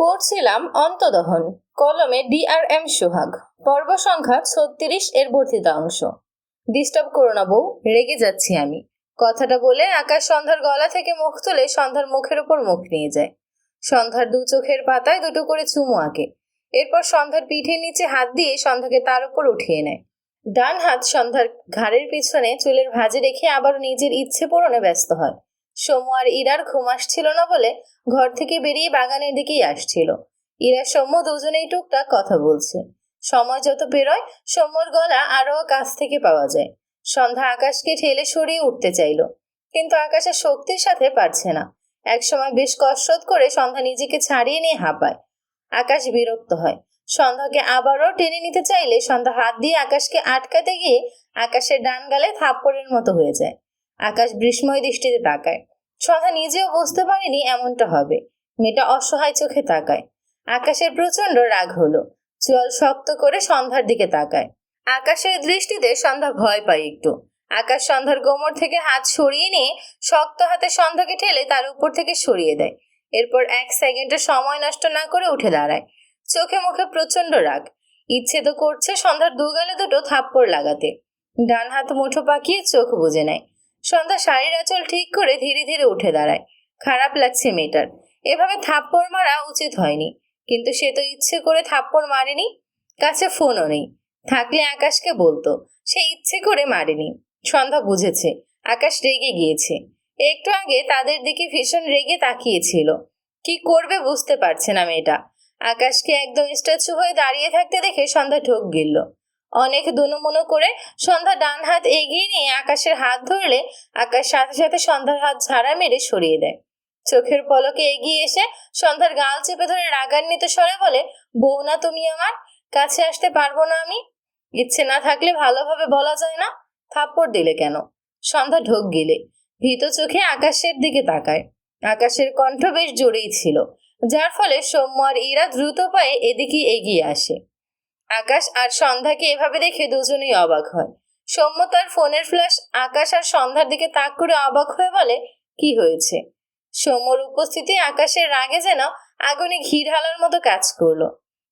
পড়ছিলাম অন্তদহন, কলমে ডি আর এম সোহাগ। পর্ব সংখ্যা ছত্রিশ এর বর্ধিত অংশ। ডিস্টার্ব করো না বউ, রেগে যাচ্ছি আমি। কথাটা বলে আকাশ সন্ধ্যার গলা থেকে মুখ তুলে সন্ধ্যার মুখের উপর মুখ নিয়ে যায়। সন্ধ্যার দু চোখের পাতায় দুটো করে চুমু আঁকে। এরপর সন্ধ্যার পিঠের নিচে হাত দিয়ে সন্ধ্যাকে তার উপর উঠিয়ে নেয়। ডান হাত সন্ধ্যার ঘাড়ের পিছনে চুলের ভাঁজে রেখে আবার নিজের ইচ্ছে পূরণে ব্যস্ত হয়। সোমু আর ইরার ঘুম আসছিল না বলে ঘর থেকে বেরিয়ে বাগানের দিকেই আসছিল। ইরা সৌম্য দুজনেই টুকটাক কথা বলছে। সময় যত পেরোয় সৌম্যর গলা আরও কাছ থেকে পাওয়া যায়। সন্ধ্যা আকাশকে ঠেলে সরিয়ে উঠতে চাইল, কিন্তু আকাশের শক্তির সাথে পারছে না। একসময় বেশ কসরত করে সন্ধ্যা নিজেকে ছাড়িয়ে নিয়ে হাঁপায়। আকাশ বিরক্ত হয়। সন্ধ্যাকে আবারও টেনে নিতে চাইলে সন্ধ্যা হাত দিয়ে আকাশকে আটকাতে গিয়ে আকাশের ডান গালে থাপ্পড়ের মতো হয়ে যায়। আকাশ বিস্ময় দৃষ্টিতে তাকায়। সন্ধ্যা নিজেও বুঝতে পারেনি এমনটা হবে। মেয়েটা অসহায় চোখে তাকায়। আকাশের প্রচণ্ড রাগ হলো। চল শক্ত করে সন্ধ্যার দিকে তাকায়। আকাশের দৃষ্টিতে সন্ধ্যা ভয় পায় একটু। আকাশ সন্ধ্যার গোমর থেকে হাত সরিয়ে নিয়ে শক্ত হাতে সন্ধ্যাকে ঠেলে তার উপর থেকে সরিয়ে দেয়। এরপর এক সেকেন্ডে সময় নষ্ট না করে উঠে দাঁড়ায়। চোখে মুখে প্রচণ্ড রাগ। ইচ্ছে তো করছে সন্ধ্যার দুগালে দুটো থাপ্পড় লাগাতে। ডান হাত মুঠো পাকিয়ে চোখ বুজে নেয়। সন্ধ্যা শাড়ির আঁচল ঠিক করে ধীরে ধীরে উঠে দাঁড়ায়। খারাপ লাগছে মেয়েটার। এভাবে থাপ্পড় মারা উচিত হয়নি। কিন্তু সে তো ইচ্ছে করে থাপ্পড় মারেনি। কাছে ফোনও নেই। থাকলে আকাশকে বলতো, সে ইচ্ছে করে মারেনি। সন্ধ্যা বুঝেছে, আকাশ রেগে গিয়েছে। একটু আগে তাদের দিকে ভীষণ রেগে তাকিয়েছিল। কি করবে বুঝতে পারছে না মেয়েটা। আকাশকে একদম স্ট্যাচু হয়ে দাঁড়িয়ে থাকতে দেখে সন্ধ্যা ঠোক গিলল। অনেক দুনুমুনো করে সন্ধ্যা ডান হাত এগিয়ে নিয়ে আকাশের হাত ধরলে আকাশ সাথে সাথে সন্ধ্যার হাত ঝাড়া মেরে সরিয়ে দেয়। চোখের পলকে এগিয়ে এসে সন্ধ্যার গাল চেপে ধরে রাগান্বিত স্বরে বলে, বউ না তুমি আমার? কাছে আসতে পারব না আমি? ইচ্ছে না থাকলে ভালোভাবে বলা যায় না? থাপ্পড় দিলে কেন? সন্ধ্যা ঢোক গেলে, ভীত চোখে আকাশের দিকে তাকায়। আকাশের কণ্ঠ বেশ জোরেই ছিল, যার ফলে সৌম্য আর ইরা দ্রুত পায়ে এদিকে এগিয়ে আসে। আকাশ আর সন্ধ্যাকে এভাবে দেখে দুজনেই অবাক হয়। সৌম্য তার ফোনের ফ্ল্যাশ আকাশ আর সন্ধ্যার দিকে তাক করে অবাক হয়ে বলে, কি হয়েছে? সৌম্যর উপস্থিতি আকাশের রাগে যেন আগুনে ঘি ঢালার মতো কাজ করল।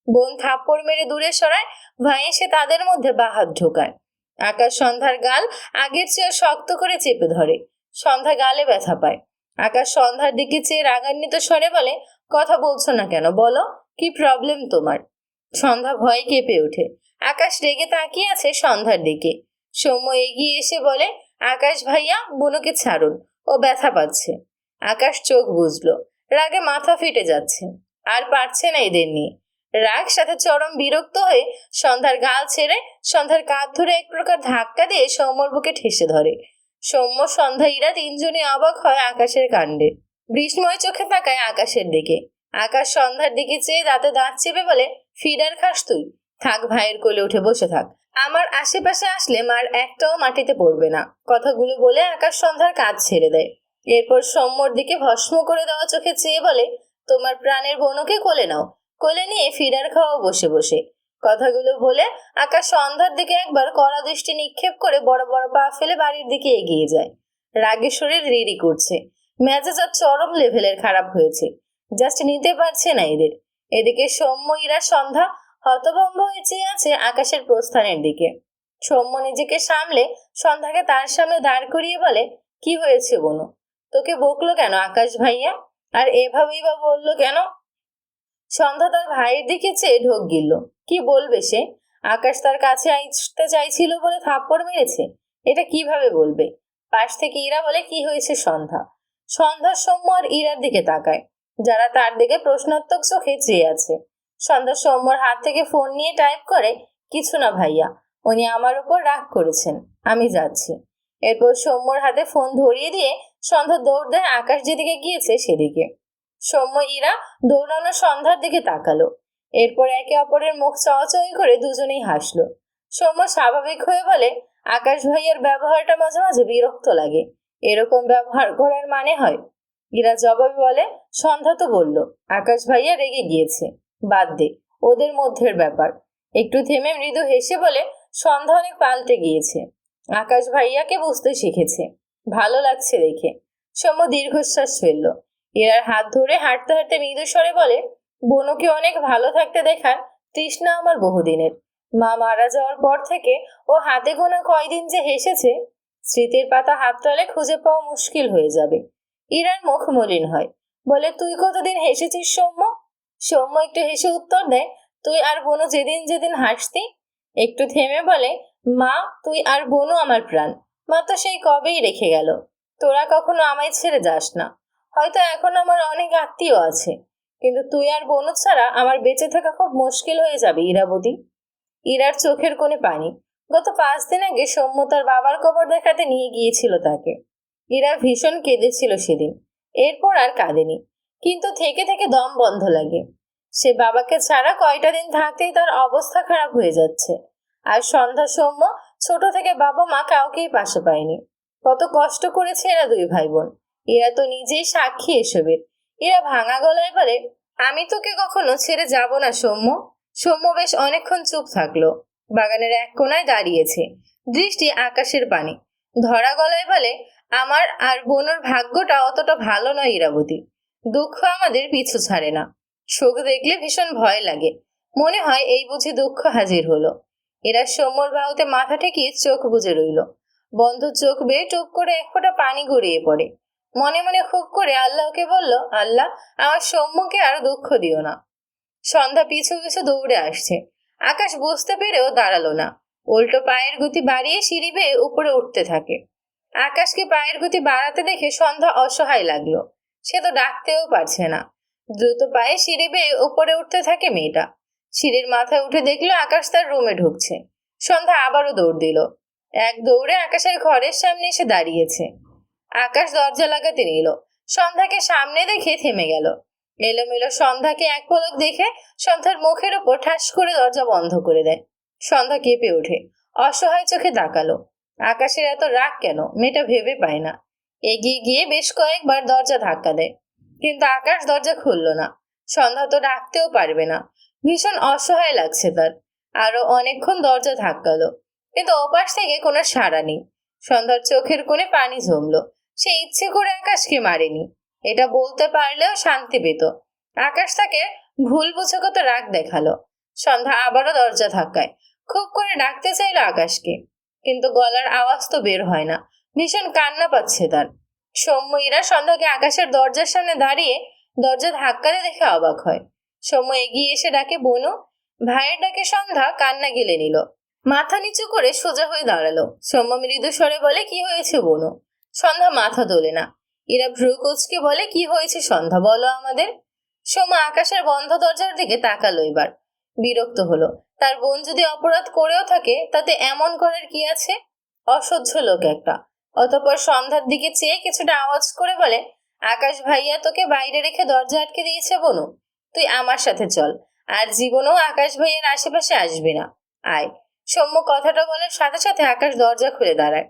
বোন থাপ্পড় মেরে দূরে সরায়, ভাই এসে তাদের মধ্যে বাহাত ঢোকায়। আকাশ সন্ধ্যার গাল আগের চেয়ে শক্ত করে চেপে ধরে। সন্ধ্যা গালে ব্যথা পায়। আকাশ সন্ধ্যার দিকে চেয়ে রাগান্বিত স্বরে বলে, কথা বলছো না কেন? বলো, কি প্রবলেম তোমার? সন্ধ্যা ভয় কেঁপে ওঠে। আকাশ রেগে তাকিয়ে আছে সন্ধ্যার দিকে। সৌম্য এগিয়ে এসে বলে, আকাশ ভাইয়া, বুনোকে ছাড়ুন। ও ব্যথা পাচ্ছে। আকাশ চোখ বুঝলো রাগে মাথা ফেটে যাচ্ছে। আর পারছে না এদের নিয়ে। রাগ সাথে চরম বিরক্ত হয়ে সন্ধ্যার গাল ছেড়ে সন্ধ্যার কাঁধ ধরে এক প্রকার ধাক্কা দিয়ে সৌম্যর বুকে ঠেসে ধরে। সৌম্য, সন্ধ্যা, ইরা তিনজনে অবাক হয় আকাশের কাণ্ডে। বিস্ময় চোখে তাকায় আকাশের দিকে। আকাশ সন্ধ্যার দিকে চেয়ে দাঁতে দাঁত চেপে বলে ফিডার খাস তুই? থাক ভাইয়ের কোলে উঠে বসে থাক। আমার আশেপাশে আসলে মার একটাও মাটিতে পড়বে না। কথাগুলো বলে আকাশ সন্ধ্যার কাজ ছেড়ে দেয়। এরপর সৌম্যর দিকে ভস্ম করে দেওয়া চোখে চেয়ে বলে, তোমার প্রাণের বোনকে কোলে নাও। কোলে নিয়ে ফিডার খাওয়া বসে বসে। কথাগুলো বলে আকাশ সন্ধ্যার দিকে একবার কড়া দৃষ্টি নিক্ষেপ করে বড় বড় পা ফেলে বাড়ির দিকে এগিয়ে যায়। রাগে শরীর রিরি করছে। মেজাজ আর চরম লেভেলের খারাপ হয়েছে। জাস্ট নিতে পারছে না এদের। এদিকে সৌম্য ইরা সন্ধ্যা হতভম্ব হয়ে চেয়ে আছে আকাশের প্রস্থানের দিকে। সৌম্য নিজেকে সামলে সন্ধ্যাকে তার সামনে দাঁড় করিয়ে বলে, কি হয়েছে বনু? তোকে বকলো কেন আকাশ ভাইয়া? আর এভাবেই বা বলল কেন? সন্ধ্যা তার ভাইয়ের দিকে চেয়ে ঢোক গিলল। কি বলবে সে? আকাশ তার কাছে আসতে চাইছিল বলে থাপ্পড় মেরেছে? এটা কীভাবে বলবে? পাশ থেকে ইরা বলে, কি হয়েছে সন্ধ্যা? সন্ধ্যার সৌম্য আর ইরার দিকে তাকায়। যারা তার দিকে প্রশ্নাত্মক চোখে চেয়ে আছে। সন্ধ্যা সৌম্যর হাত থেকে ফোন নিয়ে টাইপ করে, কিছু না ভাইয়া, উনি আমার উপর রাগ করেছেন, আমি যাচ্ছি। এরপর সৌম্যর হাতে ফোন ধরিয়ে দিয়ে সন্ধ্যা দৌড় দেয় আকাশ যেদিকে গিয়েছে সেদিকে। সৌম্য ইরা দৌড়ানো সন্ধ্যার দিকে তাকালো। এরপর একে অপরের মুখ চওয়াচই করে দুজনেই হাসলো। সৌম্য স্বাভাবিক হয়ে বলে, আকাশ ভাইয়ের ব্যবহারটা মাঝে মাঝে বিরক্ত লাগে। এরকম ব্যবহার করার মানে হয় ইরা জবাবে বলে, সন্ধ্যা তো বলল, আকাশ ভাইয়া রেগে গিয়েছে। বাদ দে, ওদের মধ্যের ব্যাপার। একটু থেমে মৃদু হেসে বলে, সন্ধ্যা অনেক পাল্টে গিয়েছে। আকাশ ভাইয়াকে বুঝতে শিখেছে। ভালো লাগছে দেখে। সৌম্য দীর্ঘশ্বাস ফেলল। এরার হাত ধরে হাঁটতে হাঁটতে মৃদু স্বরে বলে, বনুকে অনেক ভালো থাকতে দেখার তৃষ্ণা আমার বহুদিনের। মা মারা যাওয়ার পর থেকে ও হাতে গোনা কয়দিন যে হেসেছে, স্মৃতির পাতা হাত তলে খুঁজে পাওয়া মুশকিল হয়ে যাবে। ইরার মুখ মলিন হয়। বলে, তুই কতদিন হেসেছিস, সৌম্য? সৌম্য একটু হেসে উত্তর দেয়, তুই আর বনু যেদিন যেদিন হাসতি। একটু থেমে বলে, মা, তুই আর বনু আমার প্রাণ। মা তো সেই কবেই রেখে গেল। তোরা কখনো আমায় ছেড়ে যাস না। হয়তো এখন আমার অনেক আত্মীয় আছে। কিন্তু তুই আর বনু ছাড়া আমার বেঁচে থাকা খুব মুশকিল হয়ে যাবে, ইরাবতী। ইরার চোখের কোণে পানি। গত পাঁচ দিন আগে সৌম্য তার বাবার কবর দেখাতে নিয়ে গিয়েছিল তাকে। ইরা ভীষণ কেঁদেছিল সেদিন। এরপর আর কাঁদেনি। কিন্তু থেকে থেকে দম বন্ধ লাগে। সে বাবাকে ছাড়া কয়টা দিন থাকতেই তার অবস্থা খারাপ হয়ে যাচ্ছে। আর সন্ধ্যা সৌম্য ছোট থেকে বাবা মা কাউকেই পাশে পায়নি। কত কষ্ট করেছে এরা দুই ভাই বোন এরা তো নিজেই সাক্ষী এসবের। এরা ভাঙা গলায় বলে, আমি তোকে কখনো ছেড়ে যাব না সৌম্য। সৌম্য বেশ অনেকক্ষণ চুপ থাকল। বাগানের এক কোনায় দাঁড়িয়েছে। দৃষ্টি আকাশের পানে। ধরা গলায় বলে আমার আর বোনের ভাগ্যটা অতটা ভালো নয় ইরাবতী। দুঃখ আমাদের পিছু ছাড়ে না। সুখ দেখলে ভীষণ ভয় লাগে। মনে হয় এই বুঝি দুঃখ হাজির হলো। এরা সৌম্যর বাহুতে মাথা ঠেকিয়ে চোখ বুজে রইল। বন্ধ চোখ বেয়ে টুপ করে এক ফোঁটা পানি গড়িয়ে পড়ে। মনে মনে খুব করে আল্লাহকে বলল, আল্লাহ, আমার সৌম্যকে আর দুঃখ দিও না। সন্ধ্যা পিছু পিছু দৌড়ে আসছে। আকাশ বুঝতে পেরেও দাঁড়াল না। উল্টো পায়ের গতি বাড়িয়ে সিঁড়ি বেয়ে উপরে উঠতে থাকে। আকাশকে পায়ের গতি বাড়াতে দেখে সন্ধ্যা অসহায় লাগল। সে তো ডাকতেও পারছে না। দ্রুত পায়ে সিঁড়ি বেয়ে উপরে উঠতে থাকে মেয়েটা। সিঁড়ির মাথায় উঠে দেখল আকাশ তার রুমে ঢুকছে। সন্ধ্যা আবারও দৌড় দিল। এক দৌড়ে আকাশের ঘরের সামনে এসে দাঁড়িয়েছে। আকাশ দরজা লাগাতে নিল। সন্ধ্যাকে সামনে দেখে থেমে গেল। এলোমেলো সন্ধ্যাকে এক পলক দেখে সন্ধ্যার মুখের ওপর ঠাস করে দরজা বন্ধ করে দেয়। সন্ধ্যা কেঁপে ওঠে। অসহায় চোখে তাকালো। আকাশের এত রাগ কেন? মেয়েটা ভেবে পায় না। এগিয়ে গিয়ে বেশ কয়েকবার দরজা ধাক্কা দেয়। কিন্তু আকাশ দরজা খুলল না। সন্ধ্যা তো ডাকতেও পারবে না। ভীষণ অসহায় লাগছে তার। আরও অনেকক্ষণ দরজা ধাক্কালো। কিন্তু ওপাশ থেকে কোনো সাড়া নেই। সন্ধ্যার চোখের কোণে পানি জমলো। সে ইচ্ছে করে আকাশকে মারেনি। এটা বলতে পারলেও শান্তি পেত। আকাশ তাকে ভুল বুঝে কত রাগ দেখাল। সন্ধ্যা আবারও দরজা ধাক্কায়। খুব করে ডাকতে চাইলো আকাশকে। কিন্তু গলার আওয়াজ তো বের হয় না। ভীষণ কান্না পাচ্ছে তার। সৌম্য সন্ধ্যাকে আকাশের দরজার সামনে দাঁড়িয়ে দরজা ধাক্কাতে দেখে অবাক হয়। সৌম্য এগিয়ে এসে ডাকে, বনু। ভাইয়ের ডাকে সন্ধ্যা কান্না গেলে নিল। মাথা নিচু করে সোজা হয়ে দাঁড়াল। সৌম্য মৃদু স্বরে বলে, কি হয়েছে বনু? সন্ধ্যা মাথা তোলে না। এরা ভ্রু কোচকে বলে, কি হয়েছে সন্ধ্যা? বলো আমাদের। সোমা আকাশের বন্ধ দরজার দিকে তাকালো এবার। বিরক্ত হলো। তার বোন যদি অপরাধ করেও থাকে, তাতে এমন করার কি আছে? অসহ্য লোক একটা। অতপর সন্ধ্যার দিকে চেয়ে কিছুটা আওয়াজ করে বলে, আকাশ ভাইয়া তোকে বাইরে রেখে দরজা আটকে দিয়েছে বনু। তুই আমার সাথে চল। আর জীবনেও আকাশ ভাইয়ের আশেপাশে আসবি না। আয়। সৌম্য কথাটা বলার সাথে সাথে আকাশ দরজা খুলে দাঁড়ায়।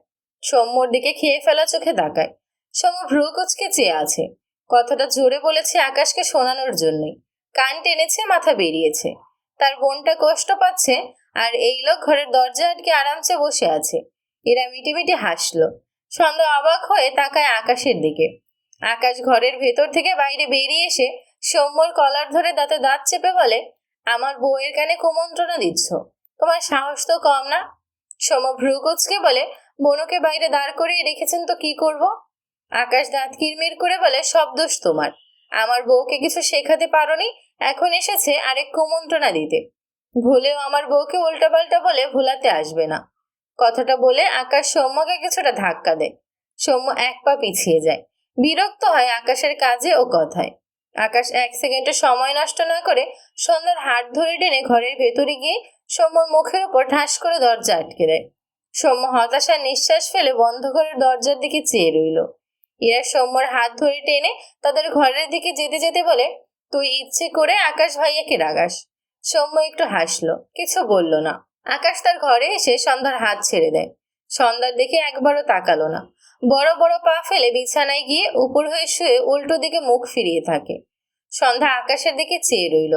সৌম্যর দিকে খেয়ে ফেলা চোখে তাকায়। সৌম্য ভ্রু কুচকে চেয়ে আছে। কথাটা জোরে বলেছে আকাশকে শোনানোর জন্যই। কান টেনেছে, মাথা বেরিয়েছে। বোনটা কষ্ট পাচ্ছে আর এই লোক ঘরের দরজা আটকে আরামসে বসে আছে। এরা মিটিমিটি হাসলো। সন্ধ্যা অবাক হয়ে তাকায় আকাশের দিকে। আকাশ ঘরের ভেতর থেকে বাইরে বেরিয়ে এসে সৌম্যর কলার ধরে দাঁতে দাঁত চেপে বলে, আমার বউয়ের কানে কুমন্ত্রণা দিচ্ছ। তোমার সাহস তো কম না? সৌম্য ভ্রুকুচকে বলে, বনুকে বাইরে দাঁড় করিয়ে রেখেছেন তো কি করব? আকাশ দাঁত কিরমির করে বলে, সব দোষ তোমার। আমার বউকে কিছু শেখাতে পারোনি এখন এসেছে আরেক কুমন্ত্রণা দিতে। ভুলেও আমার বউকে উল্টাপাল্টা বলে ভুলাতে আসবে না। কথাটা বলে আকাশ সৌম্যকে কিছুটা ধাক্কা দেয়। সৌম্য এক পা পিছিয়ে যায়। বিরক্ত হয় আকাশের কাজে ও কথায়। আকাশ এক সেকেন্ডে সময় নষ্ট না করে সন্ধ্যার হাত ধরে টেনে ঘরের ভেতরে গিয়ে সৌম্যর মুখের উপর ঠাস করে দরজা আটকে দেয়। সৌম্য হতাশার নিঃশ্বাস ফেলে বন্ধ ঘরের দরজার দিকে চেয়ে রইল। এরা সৌম্যর হাত ধরে টেনে তাদের ঘরের দিকে যেতে যেতে বলে তুই ইচ্ছে করে আকাশ ভাইয়াকে রাগাস। সৌম্য একটু হাসলো, কিছু বলল না। আকাশ তার ঘরে এসে সন্ধ্যার হাত ছেড়ে দেয়। সন্ধ্যার দিকে একবারও তাকালো না। বড় বড় পা ফেলে বিছানায় গিয়ে উপর হয়ে শুয়ে উল্টো দিকে মুখ ফিরিয়ে থাকে। সন্ধ্যা আকাশের দিকে চেয়ে রইল।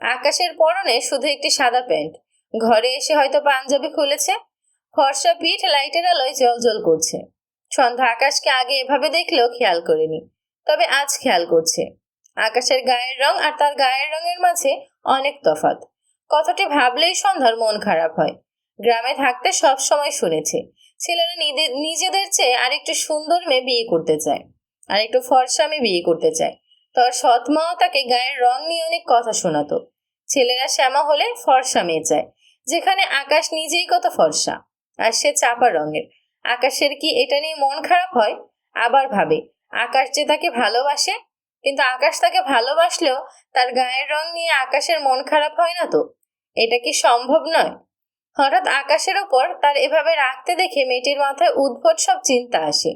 আকাশের পরনে শুধু একটি সাদা প্যান্ট। ঘরে এসে হয়তো পাঞ্জাবি খুলেছে। ফর্সা পিঠ লাইটের আলোয় জল করছে। সন্ধ্যা আকাশকে আগে এভাবে দেখলেও খেয়াল করেনি, তবে আজ খেয়াল করছে। আকাশের গায়ের রং আর তার গায়ের রঙের মাঝে অনেক তফাৎ। কথাটি ভাবলেই সন্ধ্যার মন খারাপ হয়। গ্রামে থাকতে সব সময় শুনেছে। ছেলেরা নিজেদের চেয়ে আরেকটু সুন্দর মেয়ে বিয়ে করতে চায়। আর একটু ফর্সা মেয়ে বিয়ে করতে চায়। তার সৎ মাও তাকে গায়ের রং নিয়ে অনেক কথা শোনাতো। ছেলেরা শ্যামা হলে ফর্সা মেয়ে চায়। যেখানে আকাশ নিজেই কত ফর্সা, আর সে চাপা রঙের। আকাশের কি এটা নিয়ে মন খারাপ হয়? আবার ভাবে। আকাশ যে তাকে ভালোবাসে কিন্তু আকাশ তাকে ভালোবাসলেও তার গায়ের রং নিয়ে আকাশের মন খারাপ হয় না তো? এটা কি সম্ভব নয়? হঠাৎ আকাশের ওপর তার এভাবে রাখতে দেখে মেয়েটির মাথায় উদ্ভট সব চিন্তা আসে।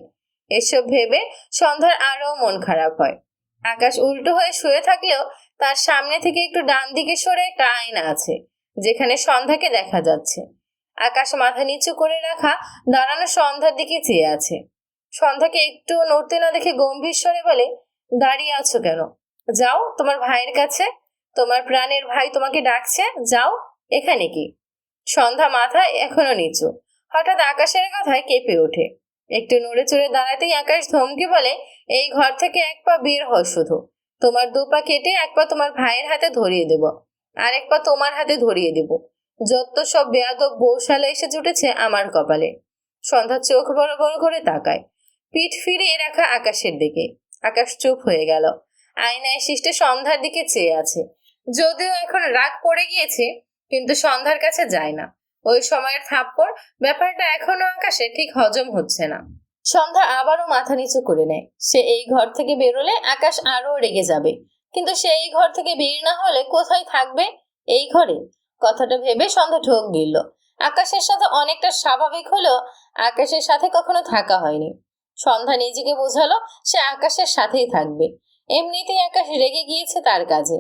এসব ভেবে সন্ধ্যার আরও মন খারাপ হয়। আকাশ উল্টো হয়ে শুয়ে থাকলেও তার সামনে থেকে একটু ডান দিকে সরে একটা আয়না আছে, যেখানে সন্ধ্যাকে দেখা যাচ্ছে। আকাশ মাথা নিচু করে রাখা দাঁড়ানো সন্ধ্যার দিকে চেয়ে আছে। সন্ধ্যাকে একটু নড়তে না দেখে গম্ভীর স্বরে বলে দাঁড়িয়ে আছো কেন? যাও, তোমার ভাইয়ের কাছে, তোমার প্রাণের ভাই তোমাকে ডাকছে, যাও, এখানে কি? সন্ধ্যা মাথা এখনও নিচু। হঠাৎ আকাশের কথায় কেঁপে ওঠে। একটু নড়ে চড়ে দাঁড়াতেই আকাশ ধমকে বলে, এই ঘর থেকে এক পা বের হয় শুধু। তোমার দু পা কেটে এক পা তোমার ভাইয়ের হাতে ধরিয়ে দেব। আর এক পা তোমার হাতে ধরিয়ে দেব। যত সব বেয়াদব বৌশালা এসে জুটেছে আমার কপালে। সন্ধ্যা চোখ বড় বড় করে তাকায়। পিঠ ফিরিয়ে রাখা আকাশের দিকে। আকাশ চুপ হয়ে গেল। আয়নায় সৃষ্টে সন্ধ্যার দিকে চেয়ে আছে। যদিও এখন রাগ পড়ে গিয়েছে, কিন্তু সন্ধ্যার কাছে যায় না। ওই সময়ের থাপ্পড়, ব্যাপারটা এখনও আকাশে ঠিক হজম হচ্ছে না। সন্ধ্যা আবারও মাথা নিচু করে নেয়। সে এই ঘর থেকে বেরোলে আকাশ আরও রেগে যাবে। কিন্তু সে এই ঘর থেকে বের না হলে কোথায় থাকবে? এই ঘরে? কথাটা ভেবে সন্ধ্যা ঠোক গিলল। আকাশের সাথে অনেকটা স্বাভাবিক হলেও আকাশের সাথে কখনো থাকা হয়নি। সন্ধ্যা নিজেকে বোঝালো, সে আকাশের সাথেই থাকবে। এমনিতেই আকাশ রেগে গিয়েছে তার কাজে।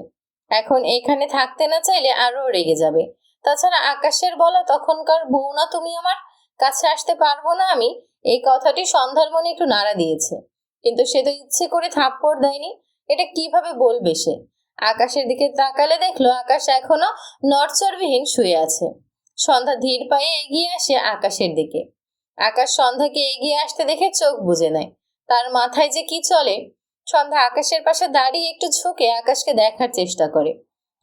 এখন এখানে থাকতে না চাইলে আরও রেগে যাবে। তাছাড়া আকাশের বলা তখনকার বউ না তুমি আমার? কাছে আসতে পারব না আমি? এই কথাটি সন্ধ্যার মনে একটু নাড়া দিয়েছে। কিন্তু সে তো ইচ্ছে করে থাপ্পড় দেয়নি। এটা কীভাবে বলবে সে? আকাশের দিকে তাকালে দেখল আকাশ এখনও নড়চড়বিহীন শুয়ে আছে। সন্ধ্যা ধীর পায়ে এগিয়ে আসে আকাশের দিকে। আকাশ সন্ধ্যাকে এগিয়ে আসতে দেখে চোখ বুজে নেয়। তার মাথায় যে কি চলে, সন্ধ্যা আকাশের পাশে দাঁড়িয়ে একটু ঝুঁকে আকাশকে দেখার চেষ্টা করে।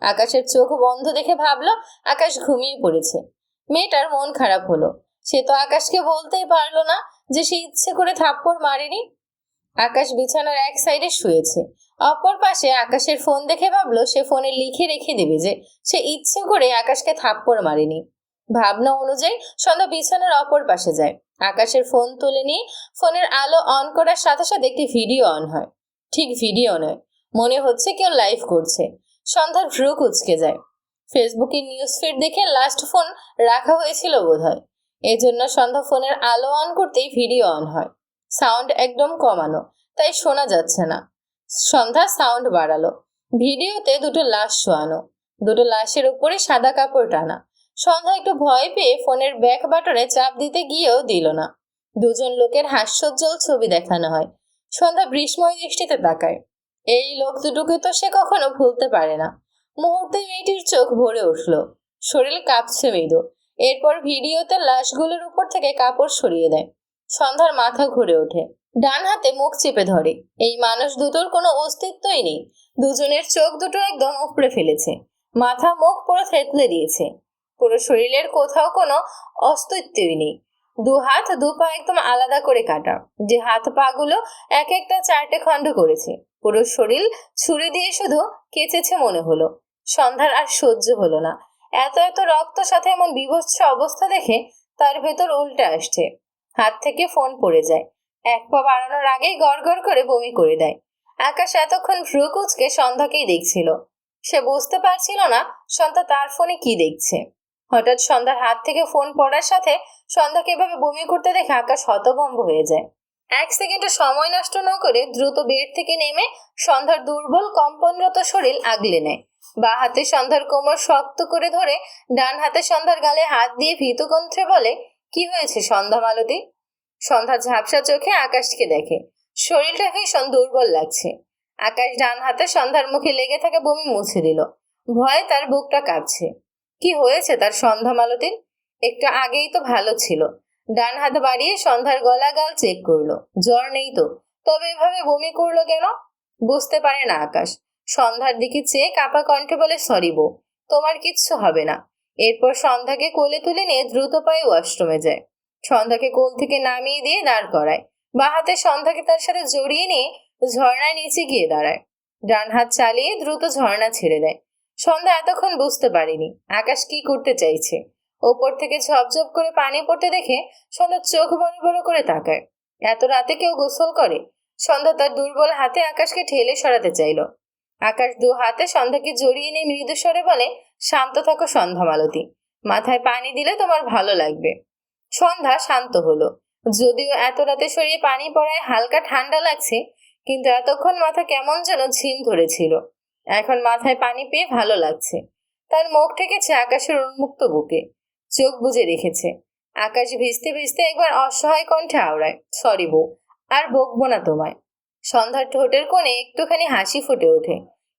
আকাশের চোখ বন্ধ দেখে ভাবলো, আকাশ ঘুমিয়ে পড়েছে। মেয়েটার মন খারাপ হলো। সে তো আকাশকে বলতেই পারল না যে সে ইচ্ছে করে থাপ্পড় মারেনি। আকাশ বিছানার এক সাইডে শুয়েছে। অপর পাশে আকাশের ফোন দেখে ভাবলো, সে ফোনে লিখে রেখে দেবে যে সে ইচ্ছে করে আকাশকে থাপ্পড় মারেনি। ভাবনা অনুযায়ী সন্ধ্যা বিছানার অপর পাশে যায়। আকাশের ফোন তুলে নিয়ে ফোনের আলো অন করার সাথে সাথে একটি ভিডিও অন হয়। ঠিক ভিডিও নয়, মনে হচ্ছে কেউ লাইভ করছে। সন্ধ্যার ভ্রু কুচকে যায়। ফেসবুকে নিউজ ফিড দেখে লাস্ট ফোন রাখা হয়েছিল বোধহয়। এই জন্য সন্ধ্যা ফোনের আলো অন করতেই ভিডিও অন হয়। সাউন্ড একদম কমানো, তাই শোনা যাচ্ছে না। সন্ধ্যা সাউন্ড বাড়ালো। ভিডিওতে দুটো লাশ শোয়ানো, দুটো লাশের উপরে সাদা কাপড় টানা সন্ধ্যা একটু ভয় পেয়ে ফোনের ব্যাক বাটনে চাপ দিতে গিয়েও দিল না। দুজন লোকের হাস্যোজ্জ্বল ছবি দেখানো হয়। সন্ধ্যা বিস্ময় দৃষ্টিতে তাকায়। এই লোক দুটোকে তো সে কখনো ভুলতে পারে না। মুহূর্তে মেয়েটির চোখ ভরে উঠল। শরীর কাঁপছে মৃদু। এরপর ভিডিওতে লাশগুলোর উপর থেকে কাপড় সরিয়ে দেয়। সন্ধ্যার মাথা ঘুরে ওঠে। ডান হাতে মুখ চেপে ধরে। এই মানুষ দুটোর কোনো অস্তিত্বই নেই। দুজনের চোখ দুটো একদম উপড়ে ফেলেছে। মাথা মুখ পুরো থেতলে দিয়েছে। পুরো শরীরের কোথাও কোনো অস্তিত্বই নেই। দু হাত, দু পা একদম আলাদা করে কাটা। যে হাত পা গুলো এক একটা চারটে খণ্ড করেছে। পুরো শরীর ছুরি দিয়ে শুধু কেচেছে মনে হলো। সন্ধ্যার আর সহ্য হলো না। এত এত রক্ত সাথে এমন বিভৎস অবস্থা দেখে তার ভেতর উল্টে আসছে। হাত থেকে ফোন পড়ে যায়। এক পা বাড়ানোর আগেই গড় করে বমি করে দেয়। আকাশ এতক্ষণ ভ্রু কুচকে সন্ধ্যাকেই দেখছিল। সে বুঝতে পারছিল না সন্ধ্যা তার ফোনে কি দেখছে। হঠাৎ সন্ধ্যার হাত থেকে ফোন পড়ার সাথে সন্ধ্যাকে এভাবে বমি করতে দেখে আকাশ হতভম্ব হয়ে যায়। এক সেকেন্ডে সময় নষ্ট না করে দ্রুত বেড থেকে নেমে সন্ধ্যার দুর্বল কম্পনরত শরীর আগলে নেয়। বা হাতে সন্ধ্যার কোমর শক্ত করে ধরে ডান হাতে সন্ধ্যার গালে হাত দিয়ে ভীতকণ্ঠে বলে, কি হয়েছে সন্ধ্যা মালতী? সন্ধ্যা ঝাপসা চোখে আকাশকে দেখে। শরীরটা ভীষণ দুর্বল লাগছে। আকাশ ডান হাতে সন্ধ্যার মুখে লেগে থাকা বমি মুছে দিল। ভয়ে তার বুকটা কাঁপছে। কি হয়েছে তার সন্ধ্যা মালতীর একটু আগেই তো ভালো ছিল। ডান হাত বাড়িয়ে সন্ধ্যার গলা গাল চেক করল। জ্বর নেই তো। তবে এভাবে বমি করল কেন? বুঝতে পারে না আকাশ। সন্ধ্যার দিকে চেয়ে কাপা কণ্ঠে বলে, সরি বউ, তোমার কিচ্ছু হবে না। এরপর সন্ধ্যাকে কোলে তুলে নিয়ে দ্রুত পায়ে ওয়াশরুমে যায়। সন্ধ্যাকে কোল থেকে নামিয়ে দিয়ে দাঁড় করায়। বা হাতে সন্ধ্যাকে তার সাথে জড়িয়ে নিয়ে ঝর্ণার নিচে গিয়ে দাঁড়ায়। ডান হাত চালিয়ে দ্রুত ঝর্ণা ছেড়ে দেয়। সন্ধ্যা এতক্ষণ বুঝতে পারিনি। আকাশ কি করতে চাইছে? ওপর থেকে ঝপঝপ করে পানি পড়তে দেখে সন্ধ্যা চোখ বড় বড় করে তাকায়। এত রাতে কেউ গোসল করে? সন্ধ্যা তার দুর্বল হাতে আকাশকে ঠেলে সরাতে চাইল। আকাশ দু হাতে সন্ধ্যাকে জড়িয়ে নিয়ে মৃদু স্বরে বলে, শান্ত থাকো সন্ধ্যা মালতী। মাথায় পানি দিলে তোমার ভালো লাগবে। সন্ধ্যা শান্ত হলো। যদিও এত রাতে শরীরে পানি পড়ায় হালকা ঠান্ডা লাগছে, কিন্তু এতক্ষণ মাথা কেমন যেন ঝিম ধরেছিল। এখন মাথায় পানি পেয়ে ভালো লাগছে। তার মুখ ঠেকেছে আকাশের উন্মুক্ত বুকে চোখ বুজে রেখেছে। আকাশ ভিজতে ভিজতে একবার অসহায় কণ্ঠে আওড়ায়, সরি বউ, আর বকবো না তোমায়। সন্ধ্যার ঠোঁটের কোণে একটুখানি হাসি ফুটে ওঠে।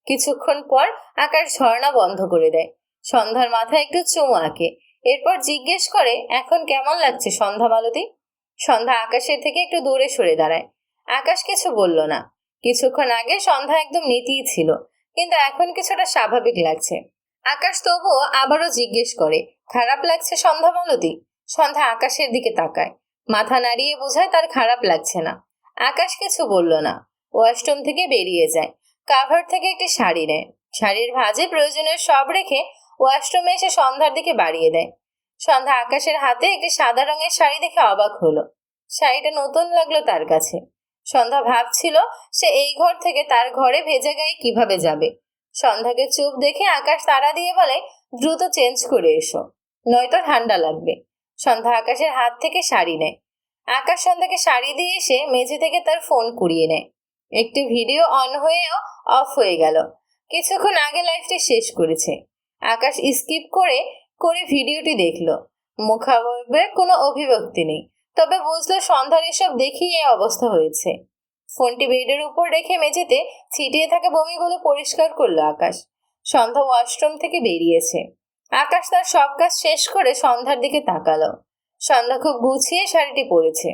কিছুক্ষণ পর আকাশ ঝর্ণা বন্ধ করে দেয়। সন্ধ্যার মাথায় একটু চুমু আঁকে। এরপর জিজ্ঞেস করে, এখন কেমন লাগছে সন্ধ্যা মালতী? সন্ধ্যা আকাশের থেকে একটু দূরে সরে দাঁড়ায়। আকাশ কিছু বলল না। কিছুক্ষণ আগে সন্ধ্যা একদম নীতিই ছিল। কিন্তু এখন কিছুটা স্বাভাবিক লাগছে। আকাশ তবুও আবারও জিজ্ঞেস করে, খারাপ লাগছে সন্ধ্যা মালতী সন্ধ্যা আকাশের দিকে তাকায়। মাথা নাড়িয়ে বোঝায় তার খারাপ লাগছে না। আকাশ কিছু বলল না। ওয়াশরুম থেকে বেরিয়ে যায়। কাভার থেকে একটি শাড়ি নেয়। শাড়ির ভাঁজে প্রয়োজনীয় সব রেখে ওয়াশরুমে এসে সন্ধ্যার দিকে বাড়িয়ে দেয়। সন্ধ্যা আকাশের হাতে একটি সাদা রঙের শাড়ি দেখে অবাক হলো। শাড়িটা নতুন লাগল তার কাছে। সন্ধ্যা ভাবছিল, সে এই ঘর থেকে তার ঘরে ভেজা গায়ে কীভাবে যাবে। সন্ধ্যাকে চুপ দেখে আকাশ তাড়া দিয়ে বলে, দ্রুত চেঞ্জ করে এসো, নয়তো ঠান্ডা লাগবে। সন্ধ্যা আকাশের হাত থেকে শাড়ি নেয়। আকাশ সন্ধ্যাকে শাড়ি দিয়ে এসে মেঝে থেকে তার ফোন কুড়িয়ে নেয়। একটি ভিডিও অন হয়েও অফ হয়ে গেল। কিছুক্ষণ আগে লাইফটি শেষ করেছে। আকাশ স্কিপ করে করে ভিডিওটি দেখল। মুখাবয়বে কোনো অভিব্যক্তি নেই। তবে বুঝলো সন্ধ্যার এসব দেখেই এই অবস্থা হয়েছে। ফোনটি বেডের উপর রেখে মেঝেতে ছিটিয়ে থাকা বমিগুলো পরিষ্কার করল আকাশ। সন্ধ্যা ওয়াশরুম থেকে বেরিয়েছে। আকাশ তার সব কাজ শেষ করে সন্ধ্যার দিকে তাকালো। সন্ধ্যা খুব গুছিয়ে শাড়িটি পরেছে।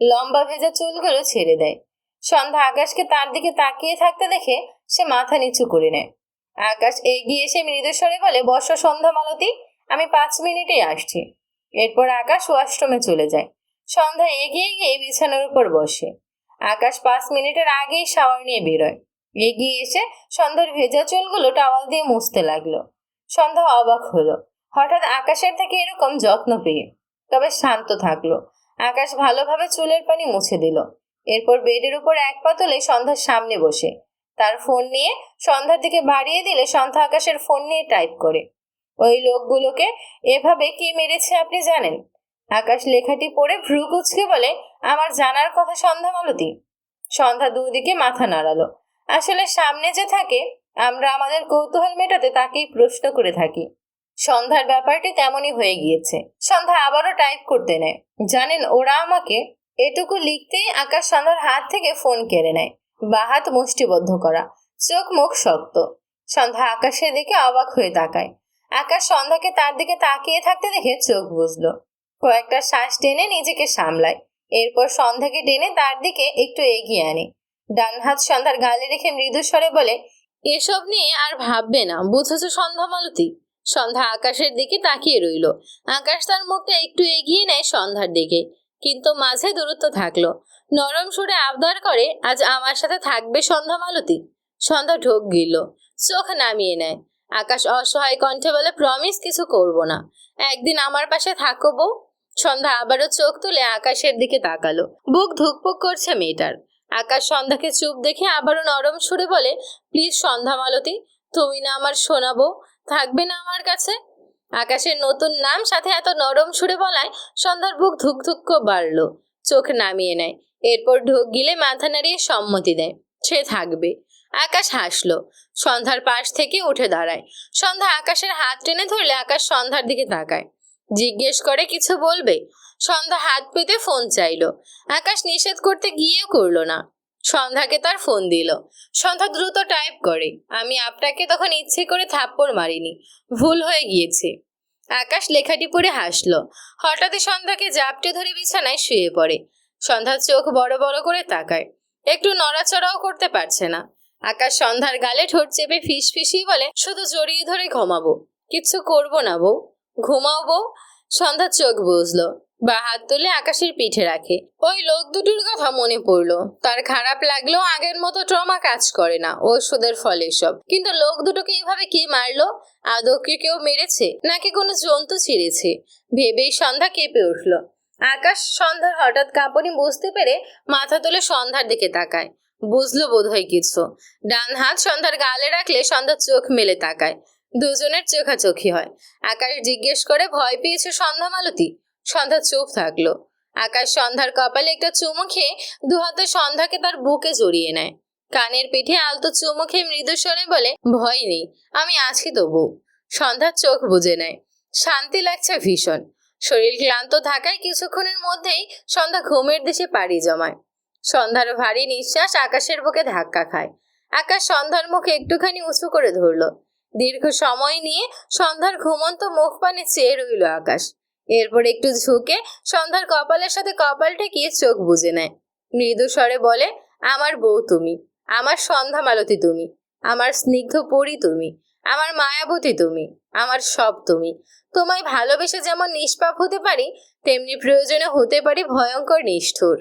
লম্বা ভেজা চুলগুলো ছেড়ে দেয়। সন্ধ্যা আকাশকে তার দিকে তাকিয়ে থাকতে দেখে সে মাথা নিচু করে নেয়। আকাশ এগিয়ে এসে মৃদুস্বরে বলে বর্ষ সন্ধ্যা মালতী, আমি পাঁচ মিনিটেই আসছি। এরপর আকাশ ওয়াশরুমে চলে যায়। সন্ধ্যা এগিয়ে গিয়ে বিছানার উপর বসে। আকাশ পাঁচ মিনিটের আগেই শাওয়ার নিয়ে বেরোয়। এগিয়ে এসে সন্ধ্যার ভেজা চুলগুলো টাওয়াল দিয়ে মুছতে লাগল। সন্ধ্যা অবাক হলো। হঠাৎ আকাশের থেকে এরকম যত্ন পেয়ে। তবে শান্ত থাকল। আকাশ ভালোভাবে চুলের পানি মুছে দিল। এরপর বেডের উপর এক পা তুলে সন্ধ্যার সামনে বসে। তার ফোন নিয়ে সন্ধ্যার দিকে বাড়িয়ে দিলে সন্ধ্যা আকাশের ফোন নিয়ে টাইপ করে। ওই লোকগুলোকে এভাবে কি মেরেছে আপনি জানেন? আকাশ লেখাটি পড়ে ভ্রু কুচকে বলে, আমার জানার কথা সন্ধ্যা মালতী? সন্ধ্যা দুদিকে মাথা নাড়ালো। আসলে সামনে যে থাকে, আমরা আমাদের কৌতূহল মেটাতে তাকেই প্রশ্ন করে থাকি। সন্ধ্যার ব্যাপারটি তেমনই হয়ে গিয়েছে। সন্ধ্যা আবারও টাইপ করতে নেয়। জানেন, ওরা আমাকে এটুকু লিখতেই আকাশ সন্ধ্যার হাত থেকে ফোন কেড়ে নেয়। বা হাত মুষ্টিবদ্ধ করা। চোখ মুখ শক্ত। সন্ধ্যা আকাশের দিকে অবাক হয়ে তাকায়। আকাশ সন্ধ্যাকে তার দিকে তাকিয়ে থাকতে দেখে চোখ বুঝলো কয়েকটা শ্বাস টেনে নিজেকে সামলায়। এরপর সন্ধ্যাকে টেনে তার দিকে একটু এগিয়ে আনে। ডান হাত সন্ধ্যার গালে রেখে মৃদু স্বরে বলে, এসব নিয়ে আর ভাববে না, বুঝেছ সন্ধ্যা মালতী? সন্ধ্যা আকাশের দিকে তাকিয়ে রইল। আকাশ তার মুখটা একটু এগিয়ে নেয় সন্ধ্যার দিকে, কিন্তু মাঝে দূরত্ব থাকল। নরম সুরে আবদার করে, আজ আমার সাথে থাকবে সন্ধ্যা মালতী? সন্ধ্যা ঢোক গিল চোখ নামিয়ে নেয়। আকাশ অসহায় কণ্ঠে বলে প্রমিস কিছু করব না। একদিন আমার পাশে থাকো বউ। সন্ধ্যা আবারও চোখ তুলে আকাশের দিকে তাকালো। বুক ধুকপুক করছে মেয়েটার। আকাশ সন্ধ্যাকে চুপ দেখে আবারও নরম সুরে বলে, প্লিজ সন্ধ্যা মালতী, তুমি না আমার শোনাবো থাকবে না আমার কাছে? আকাশের নতুন নাম সাথে এত নরম সুরে বলায় সন্ধ্যার বুক ধুক ধুক বাড়লো। চোখ নামিয়ে নেয়। এরপর ঢোক গিলে মাথা নাড়িয়ে সম্মতি দেয়। সে থাকবে। আকাশ হাসলো। সন্ধ্যার পাশ থেকে উঠে দাঁড়ায়। সন্ধ্যা আকাশের হাত টেনে ধরলে আকাশ সন্ধ্যার দিকে তাকায়। জিজ্ঞেস করে, কিছু বলবে? সন্ধ্যা হাত পেতে ফোন চাইলো। আকাশ নিষেধ করতে গিয়েও করল না। সন্ধ্যাকে তার ফোন দিল। সন্ধ্যা দ্রুত টাইপ করে, আমি আপনাকে তখন ইচ্ছে করে থাপ্পড় মারিনি, ভুল হয়ে গিয়েছে। আকাশ লেখাটি পড়ে হাসলো। হঠাৎই সন্ধ্যাকে জাপটে ধরে বিছানায় শুয়ে পড়ে। সন্ধ্যার চোখ বড় বড় করে তাকায়। একটু নড়াচড়াও করতে পারছে না। আকাশ সন্ধ্যার গালে ঠোঁট চেপে ফিস ফিসিয়ে বলে, শুধু জড়িয়ে ধরে ঘুমাবো। কিচ্ছু করব না বউ। ঘুমাও বউ। সন্ধ্যার চোখ বুঝলো বা হাত তুলে আকাশের পিঠে রাখে। ওই লোক দুটোর কথা মনে পড়ল। তার খারাপ লাগলেও আগের মতো ট্রমা কাজ করে না ওষুধের ফলে সব কিন্তু লোক দুটোকে এইভাবে কি মারলো? আদৌ কেউ মেরেছে? নাকি কোনো জন্তু ছিঁড়েছে? ভেবেই সন্ধ্যা কেঁপে উঠল। আকাশ সন্ধ্যার হঠাৎ কাঁপনি বুঝতে পেরে মাথা তুলে সন্ধ্যার দিকে তাকায়। বুঝলো বোধ হয় কিছু। ডান হাত সন্ধ্যার গালে রাখলে সন্ধ্যার চোখ মেলে তাকায়। দুজনের চোখাচোখি হয়। আকাশ জিজ্ঞেস করে, ভয় পেয়েছে সন্ধ্যা মালতী? সন্ধ্যা চুপ থাকল। আকাশ সন্ধ্যার কপালে একটা চুমু খেয়ে দু হাতে সন্ধ্যাকে তার বুকে জড়িয়ে নেয়। কানের পিঠে আলতো চুমু খেয়ে মৃদু স্বরে বলে, ভয় নেই, আমি আছি তবু। সন্ধ্যার চোখ বুজে নেয়। শান্তি লাগছে ভীষণ। শরীর ক্লান্ত থাকায় কিছুক্ষণের মধ্যেই সন্ধ্যা ঘুমের দেশে পাড়ি জমায়। সন্ধ্যার ভারী নিঃশ্বাস আকাশের বুকে ধাক্কা খায়। আকাশ সন্ধ্যার মুখে একটুখানি উঁচু করে ধরলো। দীর্ঘ সময় নিয়ে সন্ধ্যার ঘুমন্ত মুখ পানে চেয়ে রইল আকাশ। এরপর একটু ঝুঁকে সন্ধ্যার কপালের সাথে কপাল ঠেকিয়ে চোখ বুজে নেয়। মৃদু স্বরে বলে, আমার বউ তুমি, আমার সন্ধ্যা মালতী তুমি, আমার স্নিগ্ধ পরি তুমি, আমার মায়াবতী তুমি, আমার সব তুমি। তোমায় ভালোবেসে যেমন নিষ্পাপ হতে পারি, তেমনি প্রয়োজনে হতে পারি ভয়ঙ্কর নিষ্ঠুর।